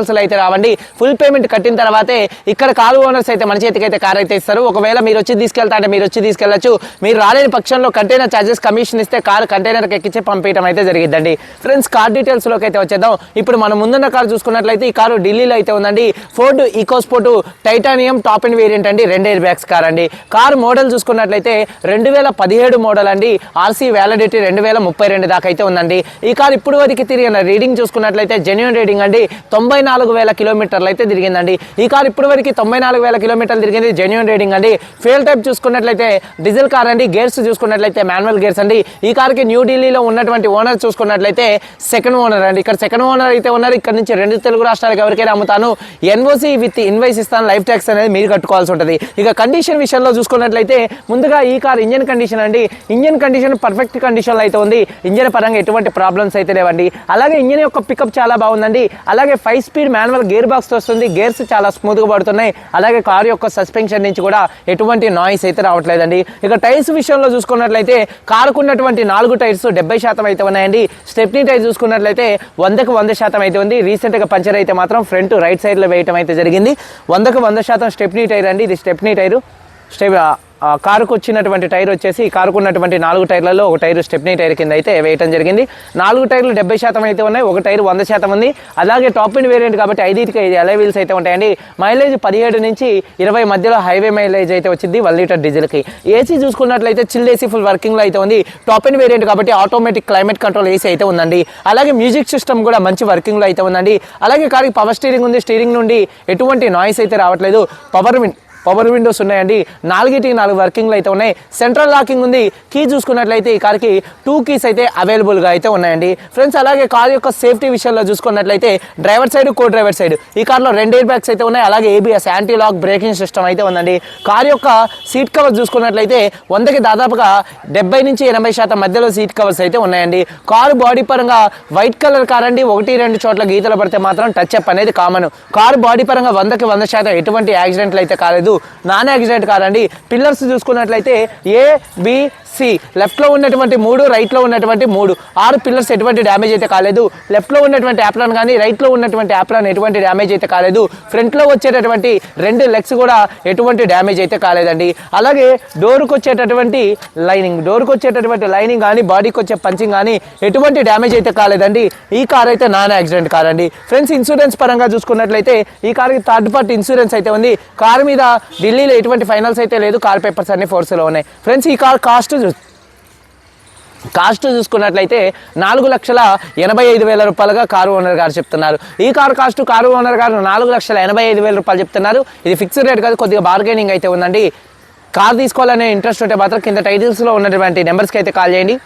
ఫైనాన్స్లో అయితే రావండి. ఫుల్ పేమెంట్ కట్టిన తర్వాతే ఇక్కడ కారు ఓనర్స్ అయితే మన చేతికి అయితే కార్ అయితే ఇస్తారు. ఒకవేళ మీరు వచ్చి తీసుకెళ్తా అంటే మీరు వచ్చి తీసుకెళ్ళొచ్చు మీరు రాలేని పక్షంలో కంటైనర్ ఛార్జెస్ కమిషన్ ఇస్తే కారు కంటైనర్కి ఎక్కించి పంపించడం అయితే జరిగిందండి ఫ్రెండ్స్ కార్ డీటెయిల్స్లోకి అయితే వచ్చేద్దాం. ఇప్పుడు మనం ముందున్న కారు చూసుకున్నట్లయితే ఈ కారు ఢిల్లీలో అయితే ఉందండి. Ford EcoSport Titanium top and variant అండి. రెండు ఎయిర్ బ్యాగ్స్ కార్ అండి. కారు మోడల్ చూసుకున్నట్లయితే రెండు వేల పదిహేడు మోడల్ అండి. ఆర్సీ వ్యాలిడిటీ రెండు వేల ముప్పై రెండు దాకా అయితే ఉందండి. ఈ కారు ఇప్పుడు వరకు తిరిగిన రీడింగ్ చూసుకున్నట్లయితే జెన్యున్ రీడింగ్ అండి. తొంభై నాలుగు వేల కిలోమీటర్లు అయితే తిరిగిందండి. ఈ కార్ ఇప్పటివరకు వరకు తొంభై నాలుగు వేల కిలోమీటర్లు తిరిగింది జెన్యున్ రేటింగ్ అండి. ఫేల్ టైప్ చూసుకున్నట్లయితే డీజిల్ కార్ అండి. గేర్స్ చూసుకున్నట్లయితే మాన్యువల్ గేర్స్ అండి. ఈ కార్కి న్యూఢిల్లీలో ఉన్నటువంటి ఓనర్ చూసుకున్నట్లయితే సెకండ్ ఓనర్ అండి. ఇక్కడ సెకండ్ ఓనర్ అయితే ఉన్నారు. ఇక్కడ నుంచి రెండు తెలుగు రాష్ట్రాలకు ఎవరికైనా అమ్ముతాను. ఎన్ఓసి విత్ ఇన్వైస్ ఇస్తాను. లైఫ్ ట్యాక్స్ అనేది మీరు కట్టుకోవాల్సి ఉంటుంది. ఇక కండిషన్ విషయంలో చూసుకున్నట్లయితే ముందుగా ఈ కార్ ఇంజన్ కండిషన్ అండి. ఇంజన్ కండిషన్ పర్ఫెక్ట్ కండిషన్లో అయితే ఉంది. ఇంజన్ పరంగా ఎటువంటి ప్రాబ్లమ్స్ అయితే లేవండి. అలాగే ఇంజన్ యొక్క పికప్ చాలా బాగుందండి. అలాగే five speed manual gear box వస్తుంది. గేర్స్ చాలా స్మూత్గా పడుతున్నాయి. అలాగే కార్ యొక్క సస్పెన్షన్ నుంచి కూడా ఎటువంటి నాయిస్ అయితే రావట్లేదండి. ఇక టైర్స్ విషయంలో చూసుకున్నట్లయితే కారుకు ఉన్నటువంటి నాలుగు టైర్స్ డెబ్బై శాతం అయితే ఉన్నాయండి. స్టెప్నీ టైర్ చూసుకున్నట్లయితే వందకు వంద శాతం అయితే ఉంది. రీసెంట్గా పంచర్ అయితే మాత్రం ఫ్రంట్ రైట్ సైడ్లో వేయటం అయితే జరిగింది. వందకు వంద శాతం స్టెప్నీ టైర్ అండి. ఇది స్టెప్నీ టైరు. స్టెప్ కారుకు వచ్చినటువంటి టైర్ వచ్చేసి కారుకు ఉన్నటువంటి నాలుగు టైర్లలో ఒక టైర్ స్టెప్నీ టైర్ కింద అయితే వేయటం జరిగింది. నాలుగు టైర్లు డెబ్బై శాతం అయితే ఉన్నాయి ఒక టైర్ వంద శాతం ఉంది. అలాగే టాప్ అండ్ వేరియంట్ కాబట్టి ఐదుకి ఐదు అలై వీల్స్ అయితే ఉంటాయండి. మైలేజ్ పదిహేడు నుంచి ఇరవై మధ్యలో హైవే మైలేజ్ అయితే వచ్చింది వన్ లీటర్ డీజిల్కి. ఏసీ చూసుకున్నట్లయితే చిల్ ఏసీ ఫుల్ వర్కింగ్లో అయితే ఉంది. టాప్ అండ్ వేరియంట్ కాబట్టి ఆటోమేటిక్ క్లైమేట్ కంట్రోల్ ఏసీ అయితే ఉందండి. అలాగే మ్యూజిక్ సిస్టమ్ కూడా మంచి వర్కింగ్లో అయితే ఉందండి. అలాగే కారుకి పవర్ స్టీరింగ్ ఉంది. స్టీరింగ్ నుండి ఎటువంటి నాయిస్ అయితే రావట్లేదు. పవర్ విన్ పవర్ విండోస్ ఉన్నాయండి. నాలుగిటికి నాలుగు వర్కింగ్లు అయితే ఉన్నాయి. సెంట్రల్ లాకింగ్ ఉంది. కీ చూసుకున్నట్లయితే ఈ కార్కి టూ కీస్ అయితే అవైలబుల్గా అయితే ఉన్నాయండి. ఫ్రెండ్స్ అలాగే కార్ యొక్క సేఫ్టీ విషయంలో చూసుకున్నట్లయితే driver side co driver side ఈ కార్లో రెండు ఎయిర్ బ్యాగ్స్ అయితే ఉన్నాయి. అలాగే ABS anti lock braking system అయితే ఉందండి. కార్ యొక్క సీట్ కవర్ చూసుకున్నట్లయితే వందకి దాదాపుగా డెబ్బై నుంచి ఎనభై శాతం మధ్యలో సీట్ కవర్స్ అయితే ఉన్నాయండి. కారు బాడీ పరంగా వైట్ కలర్ కార్ అండి. ఒకటి రెండు చోట్ల గీతలు పడితే మాత్రం టచ్ అప్ అనేది కామన్. కారు బాడీ పరంగా వందకి వంద శాతం ఎటువంటి యాక్సిడెంట్లు అయితే కాలేదు. నాన్ యాక్సిడెంట్ కాదండి. పిల్లర్స్ చూసుకున్నట్లయితే ఏ బి సి లెఫ్ట్లో ఉన్నటువంటి మూడు రైట్లో ఉన్నటువంటి మూడు. ఆరు పిల్లర్స్ ఎటువంటి డ్యామేజ్ అయితే కాలేదు. లెఫ్ట్లో ఉన్నటువంటి యాప్లాన్ కానీ రైట్లో ఉన్నటువంటి యాప్లాన్ ఎటువంటి డ్యామేజ్ అయితే కాలేదు. ఫ్రంట్లో వచ్చేటటువంటి రెండు లెగ్స్ కూడా ఎటువంటి డ్యామేజ్ అయితే కాలేదండి. అలాగే డోర్కి వచ్చేటటువంటి లైనింగ్ డోర్కి వచ్చేటటువంటి లైనింగ్ కానీ బాడీకి వచ్చే పంచింగ్ కానీ ఎటువంటి డ్యామేజ్ అయితే కాలేదండి. ఈ కార్ అయితే నాన్ యాక్సిడెంట్ కార్ అండి. ఫ్రెండ్స్ ఇన్సూరెన్స్ పరంగా చూసుకున్నట్లయితే ఈ కార్కి థర్డ్ పార్టీ ఇన్సూరెన్స్ అయితే ఉంది. కార్ మీద ఢిల్లీలో ఎటువంటి ఫైనల్స్ అయితే లేదు. కార్ పేపర్స్ అన్ని ఫోర్స్లో ఉన్నాయి ఫ్రెండ్స్ ఈ కార్ కాస్ట్ కాస్ట్ చూసుకున్నట్లయితే నాలుగు లక్షల ఎనభై ఐదు వేల రూపాయలుగా కారు ఓనర్ గారు చెప్తున్నారు. ఈ కారు కాస్ట్ కారు ఓనర్ గారు నాలుగు లక్షల ఎనభై ఐదు వేల రూపాయలు చెప్తున్నారు. ఇది ఫిక్స్డ్ రేట్ కాదు కొద్దిగా బార్గెనింగ్ అయితే ఉందండి. కార్ తీసుకోవాలనే ఇంట్రెస్ట్ ఉంటే మాత్రం కింద టైటిల్స్లో ఉన్నటువంటి నెంబర్స్కి అయితే కాల్ చేయండి.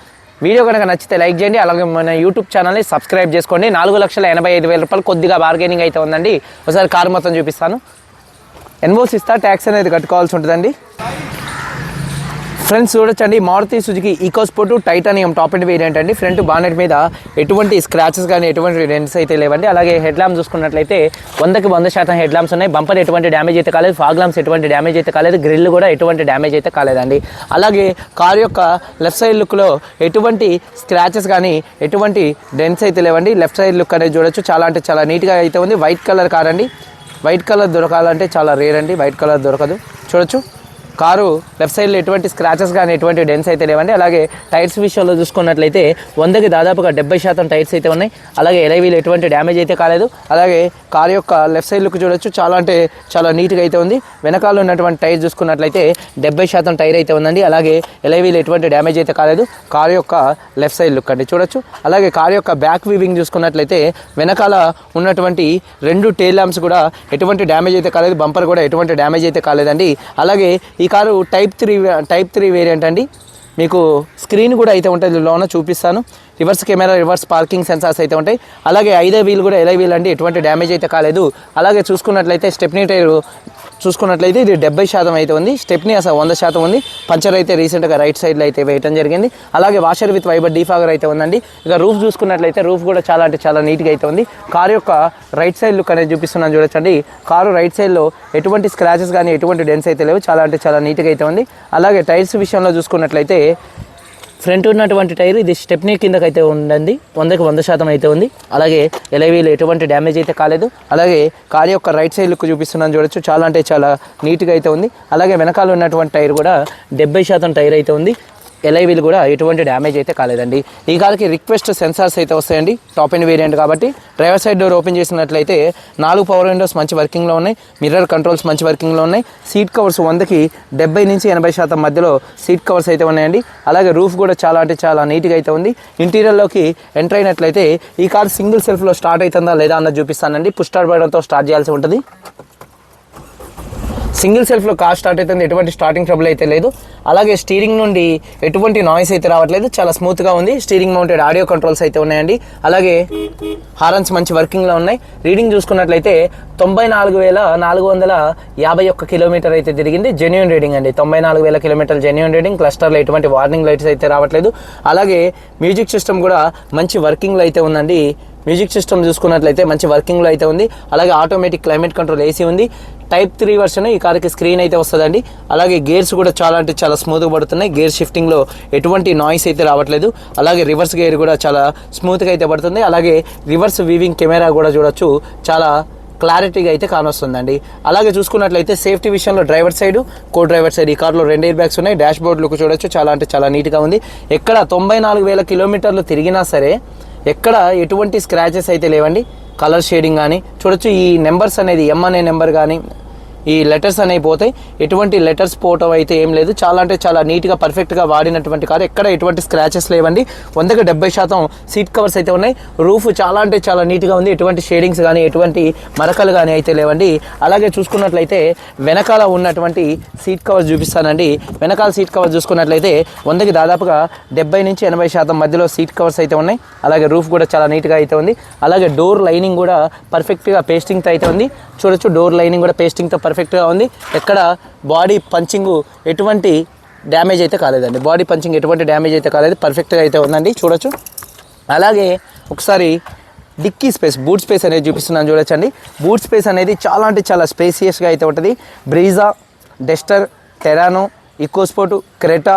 వీడియో కనుక నచ్చితే లైక్ చేయండి అలాగే మన యూట్యూబ్ ఛానల్ని సబ్స్క్రైబ్ చేసుకోండి. నాలుగు లక్షల ఎనభై ఐదు వేల రూపాయలు కొద్దిగా బార్గెనింగ్ అయితే ఉందండి. ఒకసారి కారు మొత్తం చూపిస్తాను. ఎన్వోస్ ఇస్తా ట్యాక్స్ అనేది కట్టుకోవాల్సి ఉంటుందండి. ఫ్రెండ్స్ చూడొచ్చండి Maruti Suzuki EcoSport Titanium top and variant అండి. ఫ్రంట్ బానెట్ మీద ఎటువంటి స్క్రాచెస్ కానీ ఎటువంటి డెంట్స్ అయితే లేవండి. అలాగే హెడ్ ల్యాంప్ చూసుకున్నట్లయితే వందకి వంద శాతం హెడ్ ల్యాంప్స్ ఉన్నాయి. బంపర్ ఎటువంటి డ్యామేజ్ అయితే కాలేదు. ఫాగ్ ల్యాంప్స్ ఎటువంటి డ్యామేజ్ అయితే కాలేదు. గ్రిల్ కూడా ఎటువంటి డ్యామేజ్ అయితే కాలేదండి. అలాగే కార్ యొక్క లెఫ్ట్ సైడ్ లుక్లో ఎటువంటి స్క్రాచెస్ కానీ ఎటువంటి డెంట్స్ అయితే లేవండి. లెఫ్ట్ సైడ్ లుక్ అనేది చూడొచ్చు. చాలా అంటే చాలా నీట్గా అయితే ఉంది. వైట్ కలర్ కార్ అండి. వైట్ కలర్ దొరకాలంటే చాలా రేర్ అండి. వైట్ కలర్ దొరకదు. చూడొచ్చు. కారు లెఫ్ట్ సైడ్లో ఎటువంటి స్క్రాచెస్ కానీ ఎటువంటి డెన్స్ అయితే లేవండి. అలాగే టైర్స్ విషయంలో చూసుకున్నట్లయితే వందకి దాదాపుగా డెబ్బై శాతం టైర్స్ అయితే ఉన్నాయి. అలాగే ఎలైవీలు ఎటువంటి డ్యామేజ్ అయితే కాలేదు. అలాగే కారు యొక్క లెఫ్ట్ సైడ్ లుక్ చూడొచ్చు. చాలా అంటే చాలా నీట్గా అయితే ఉంది. వెనకాల ఉన్నటువంటి టైర్ చూసుకున్నట్లయితే డెబ్బై శాతం టైర్ అయితే ఉందండి. అలాగే ఎలైవీలు ఎటువంటి డ్యామేజ్ అయితే కాలేదు. కారు యొక్క లెఫ్ట్ సైడ్ లుక్ అండి. చూడొచ్చు. అలాగే కారు యొక్క బ్యాక్ వీవింగ్ చూసుకున్నట్లయితే వెనకాల ఉన్నటువంటి రెండు టైల్ ల్యాంప్స్ కూడా ఎటువంటి డ్యామేజ్ అయితే కాలేదు. బంపర్ కూడా ఎటువంటి డ్యామేజ్ అయితే కాలేదండి. అలాగే ఈ ఈ car type three type three variant అండి. మీకు స్క్రీన్ కూడా అయితే ఉంటుంది లోన చూపిస్తాను. Reverse camera reverse parking sensors అయితే ఉంటాయి. అలాగే ఐదే వీల్ కూడా ఎలా వీల్ అండి ఎటువంటి డ్యామేజ్ అయితే కాలేదు. అలాగే చూసుకున్నట్లయితే స్టెప్నీ టైర్ చూసుకున్నట్లయితే ఇది డెబ్బై శాతం అయితే ఉంది. స్టెప్నీ అసలు వంద శాతం ఉంది. పంచర్ అయితే రీసెంట్గా రైట్ సైడ్లో అయితే వేయటం జరిగింది. అలాగే వాషర్ విత్ వైబర్ డీఫాగర్ అయితే ఉందండి. ఇక రూఫ్ చూసుకున్నట్లయితే రూఫ్ కూడా చాలా అంటే చాలా నీట్గా అయితే ఉంది. కారు యొక్క రైట్ సైడ్ లుక్ అనేది చూపిస్తున్నాను చూడొచ్చండి. కారు రైట్ సైడ్లో ఎటువంటి స్క్రాచెస్ కానీ ఎటువంటి డెన్స్ అయితే లేవు. చాలా అంటే చాలా నీట్గా అయితే ఉంది. అలాగే టైర్స్ విషయంలో చూసుకున్నట్లయితే ఫ్రంట్ ఉన్నటువంటి టైర్ ఇది స్టెప్నీ కిందకి అయితే ఉండండి వందకి వంద శాతం అయితే ఉంది. అలాగే ఎలవీలు ఎటువంటి డ్యామేజ్ అయితే కాలేదు. అలాగే కార్ యొక్క రైట్ సైడ్ లుక్ చూపిస్తున్నాను చూడొచ్చు. చాలా అంటే చాలా నీట్గా అయితే ఉంది. అలాగే వెనకాల ఉన్నటువంటి టైర్ కూడా డెబ్బై శాతం టైర్ అయితే ఉంది. ఎలైవీలు కూడా ఎటువంటి డ్యామేజ్ అయితే కాలేదండి. ఈ కాలకి రిక్వెస్ట్ సెన్సార్స్ అయితే వస్తాయండి. టాప్ ఎండ్ వేరియంట్ కాబట్టి డ్రైవర్ సైడ్ డోర్ ఓపెన్ చేసినట్లయితే నాలుగు పవర్ విండోస్ మంచి వర్కింగ్లో ఉన్నాయి. మిర్రర్ కంట్రోల్స్ మంచి వర్కింగ్లో ఉన్నాయి. సీట్ కవర్స్ వందకి డెబ్బై నుంచి ఎనభై శాతం మధ్యలో సీట్ కవర్స్ అయితే ఉన్నాయండి. అలాగే రూఫ్ కూడా చాలా అంటే చాలా నీట్గా అయితే ఉంది. ఇంటీరియర్లోకి ఎంటర్ అయినట్లయితే ఈ కార్ సింగిల్ సెల్ఫ్లో స్టార్ట్ అవుతుందా లేదా అన్నది చూపిస్తానండి. పుష్ స్టార్ట్ స్టార్ట్ చేయాల్సి ఉంటుంది. సింగిల్ సెల్ఫ్లో కార్ స్టార్ట్ అవుతుంది ఎటువంటి స్టార్టింగ్ ట్రబుల్ అయితే లేదు. అలాగే స్టీరింగ్ నుండి ఎటువంటి నాయిస్ అయితే రావట్లేదు. చాలా స్మూత్గా ఉంది. స్టీరింగ్ మౌంటెడ్ ఆడియో కంట్రోల్స్ అయితే ఉన్నాయండి. అలాగే హారన్స్ మంచి వర్కింగ్లో ఉన్నాయి. రీడింగ్ చూసుకున్నట్లయితే తొంభై నాలుగు వేల నాలుగు వందల యాభై ఒక్క కిలోమీటర్ అయితే తిరిగింది. జెన్యున్ రీడింగ్ అండి. తొంభై నాలుగు వేల కిలోమీటర్ జెన్యున్ రీడింగ్ క్లస్టర్లో ఎటువంటి వార్నింగ్ లైట్స్ అయితే రావట్లేదు. అలాగే మ్యూజిక్ సిస్టమ్ కూడా మంచి వర్కింగ్లో అయితే ఉందండి. మ్యూజిక్ సిస్టమ్ చూసుకున్నట్లయితే మంచి వర్కింగ్లో అయితే ఉంది. అలాగే ఆటోమేటిక్ క్లైమేట్ కంట్రోల్ ఏసీ ఉంది. టైప్ త్రీ వర్షన్ ఈ కార్కి స్క్రీన్ అయితే వస్తుందండి. అలాగే గేర్స్ కూడా చాలా అంటే చాలా స్మూత్గా పడుతున్నాయి. గేర్ షిఫ్టింగ్లో ఎటువంటి నాయిస్ అయితే రావట్లేదు. అలాగే రివర్స్ గేర్ కూడా చాలా స్మూత్గా అయితే పడుతుంది. అలాగే రివర్స్ వీవింగ్ కెమెరా కూడా చూడొచ్చు. చాలా క్లారిటీగా అయితే కానొస్తుందండి. అలాగే చూసుకున్నట్లయితే సేఫ్టీ విషయంలో driver side co driver side ఈ కార్లో రెండు ఎయిర్ బ్యాగ్స్ ఉన్నాయి. డాష్ బోర్డ్ లుక్ చూడొచ్చు. చాలా అంటే చాలా నీట్గా ఉంది. ఎక్కడ తొంభై నాలుగు వేల కిలోమీటర్లు తిరిగినా సరే ఎక్కడ ఎటువంటి స్క్రాచెస్ అయితే లేవండి. కలర్ షేడింగ్ కానీ చూడొచ్చు. ఈ నెంబర్స్ అనేది ఎం అనే నెంబర్ కానీ ఈ లెటర్స్ అనేవి పోతాయి. ఎటువంటి లెటర్స్ పోవటం అయితే ఏం లేదు. చాలా అంటే చాలా నీట్గా పర్ఫెక్ట్గా వాడినటువంటి కారు ఎక్కడ ఎటువంటి స్క్రాచెస్ లేవండి. వందకి డెబ్బై శాతం సీట్ కవర్స్ అయితే ఉన్నాయి. రూఫ్ చాలా అంటే చాలా నీట్గా ఉంది. ఎటువంటి షేడింగ్స్ కానీ ఎటువంటి మరకలు కానీ అయితే లేవండి. అలాగే చూసుకున్నట్లయితే వెనకాల ఉన్నటువంటి సీట్ కవర్స్ చూపిస్తానండి. వెనకాల సీట్ కవర్స్ చూసుకున్నట్లయితే వందకి దాదాపుగా డెబ్బై నుంచి ఎనభై శాతం మధ్యలో సీట్ కవర్స్ అయితే ఉన్నాయి. అలాగే రూఫ్ కూడా చాలా నీట్గా అయితే ఉంది. అలాగే డోర్ లైనింగ్ కూడా పర్ఫెక్ట్గా పేస్టింగ్తో అయితే ఉంది. చూడొచ్చు డోర్ లైనింగ్ కూడా పేస్టింగ్తో పర్ఫెక్ట్గా ఉంది. ఎక్కడ బాడీ పంచింగ్ ఎటువంటి డ్యామేజ్ అయితే కాలేదండి. బాడీ పంచింగ్ ఎటువంటి డ్యామేజ్ అయితే కాలేదు పర్ఫెక్ట్గా అయితే ఉందండి. చూడొచ్చు. అలాగే ఒకసారి డిక్కీ స్పేస్ బూట్ స్పేస్ అనేది చూపిస్తున్నాను చూడొచ్చండి. బూట్ స్పేస్ అనేది చాలా అంటే చాలా స్పేసియస్గా అయితే ఉంటుంది. Brezza Duster Terrano EcoSport Creta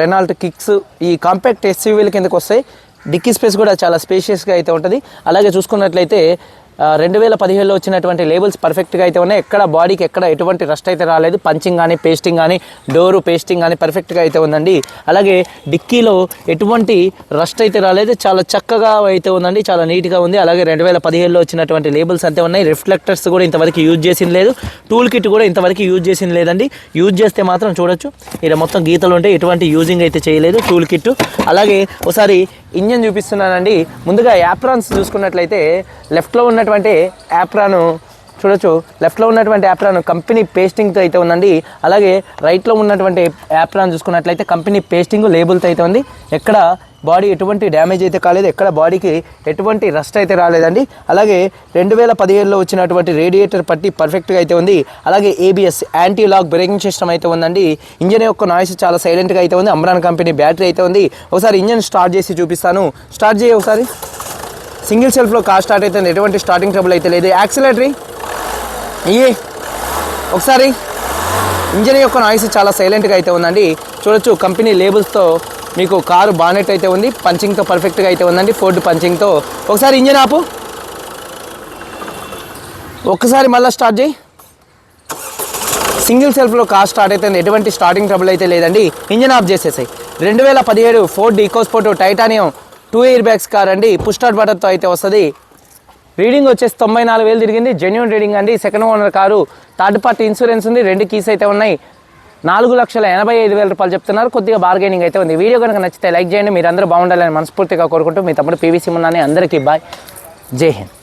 Renault Kicks ఈ కాంపాక్ట్ ఎస్యూవీల కిందకు వస్తాయి. డిక్కీ స్పేస్ కూడా చాలా స్పేషియస్గా అయితే ఉంటుంది. అలాగే చూసుకున్నట్లయితే రెండు వేల పదిహేడులో వచ్చినటువంటి లేబుల్స్ పర్ఫెక్ట్గా అయితే ఉన్నాయి. ఎక్కడ బాడీకి ఎక్కడ ఎటువంటి రస్ట్ అయితే రాలేదు. పంచింగ్ కానీ పేస్టింగ్ కానీ డోరు పేస్టింగ్ కానీ పర్ఫెక్ట్గా అయితే ఉందండి. అలాగే డిక్కీలో ఎటువంటి రస్ట్ అయితే రాలేదు. చాలా చక్కగా అయితే ఉందండి. చాలా నీట్గా ఉంది. అలాగే రెండు వేల పదిహేడులో వచ్చినటువంటి లేబుల్స్ అంతే ఉన్నాయి. రిఫ్లెక్టర్స్ కూడా ఇంతవరకు యూజ్ చేసింది లేదు. టూల్ కిట్ కూడా ఇంతవరకు యూజ్ చేసింది లేదండి. యూజ్ చేస్తే మాత్రం చూడొచ్చు. ఇక్కడ మొత్తం గీతలు ఉంటే ఎటువంటి యూజింగ్ అయితే చేయలేదు. టూల్ కిట్ అలాగే ఒకసారి ఇంజన్ చూపిస్తున్నానండి. ముందుగా యాప్రాన్స్ చూసుకున్నట్లయితే లెఫ్ట్లో ఉన్నటువంటి యాప్రాను చూడొచ్చు. లెఫ్ట్లో ఉన్నటువంటి యాప్రాన్ కంపెనీ పేస్టింగ్తో అయితే ఉందండి. అలాగే రైట్లో ఉన్నటువంటి యాప్రాన్ చూసుకున్నట్లయితే కంపెనీ పేస్టింగ్ లేబుల్తో అయితే ఉంది. ఎక్కడ బాడీ ఎటువంటి డ్యామేజ్ అయితే కాలేదు ఎక్కడ బాడీకి ఎటువంటి రస్ట్ అయితే రాలేదండి. అలాగే రెండు వేల పదిహేడులో వచ్చినటువంటి రేడియేటర్ పట్టి పర్ఫెక్ట్గా అయితే ఉంది. అలాగే ABS anti lock braking system అయితే ఉందండి. ఇంజన్ యొక్క నాయిస్ చాలా సైలెంట్గా అయితే ఉంది. అమ్రాన్ కంపెనీ బ్యాటరీ అయితే ఉంది. ఒకసారి ఇంజన్ స్టార్ట్ చేసి చూపిస్తాను. స్టార్ట్ చేయి ఒకసారి. సింగిల్ సెల్ఫ్లో కార్ స్టార్ట్ అయితే ఎటువంటి స్టార్టింగ్ ట్రబుల్ అయితే లేదు. యాక్సిలేటరీ ఇయ్యి. ఒకసారి. ఇంజన్ యొక్క నాయిస్ చాలా సైలెంట్గా అయితే ఉందండి. చూడొచ్చు కంపెనీ లేబుల్స్తో మీకు కారు బానెట్ అయితే ఉంది పంచింగ్తో పర్ఫెక్ట్గా అయితే ఉందండి ఫోర్డ్ పంచింగ్తో ఒకసారి ఇంజన్ ఆపు. ఒక్కసారి మళ్ళీ స్టార్ట్ చేయి. సింగిల్ సెల్ఫ్లో కార్ స్టార్ట్ అయితే ఎటువంటి స్టార్టింగ్ ట్రబుల్ అయితే లేదండి. ఇంజన్ ఆఫ్ చేసేసాయి. రెండు వేల పదిహేడు Ford EcoSport Titanium two air bags car అండి. పుష్ స్టార్ట్ బటన్తో అయితే వస్తుంది. రీడింగ్ వచ్చేసి తొంభై నాలుగు వేలు తిరిగింది. జెన్యున్ రీడింగ్ అండి. Second owner car. Third party insurance ఉంది. రెండు కీస్ అయితే ఉన్నాయి. నాలుగు లక్షల ఎనభై ఐదు వేల రూపాయలు చెప్తున్నారు. కొద్దిగా బార్గెనింగ్ అయితే ఉంది. వీడియో కనుక నచ్చితే లైక్ చేయండి. మీరు అందరూ బాగుండాలని మనస్ఫూర్తిగా కోరుకుంటూ మీ తమ్ముడు పీవీసీ ఉన్నాని అందరికీ బాయ్ జై హింద్.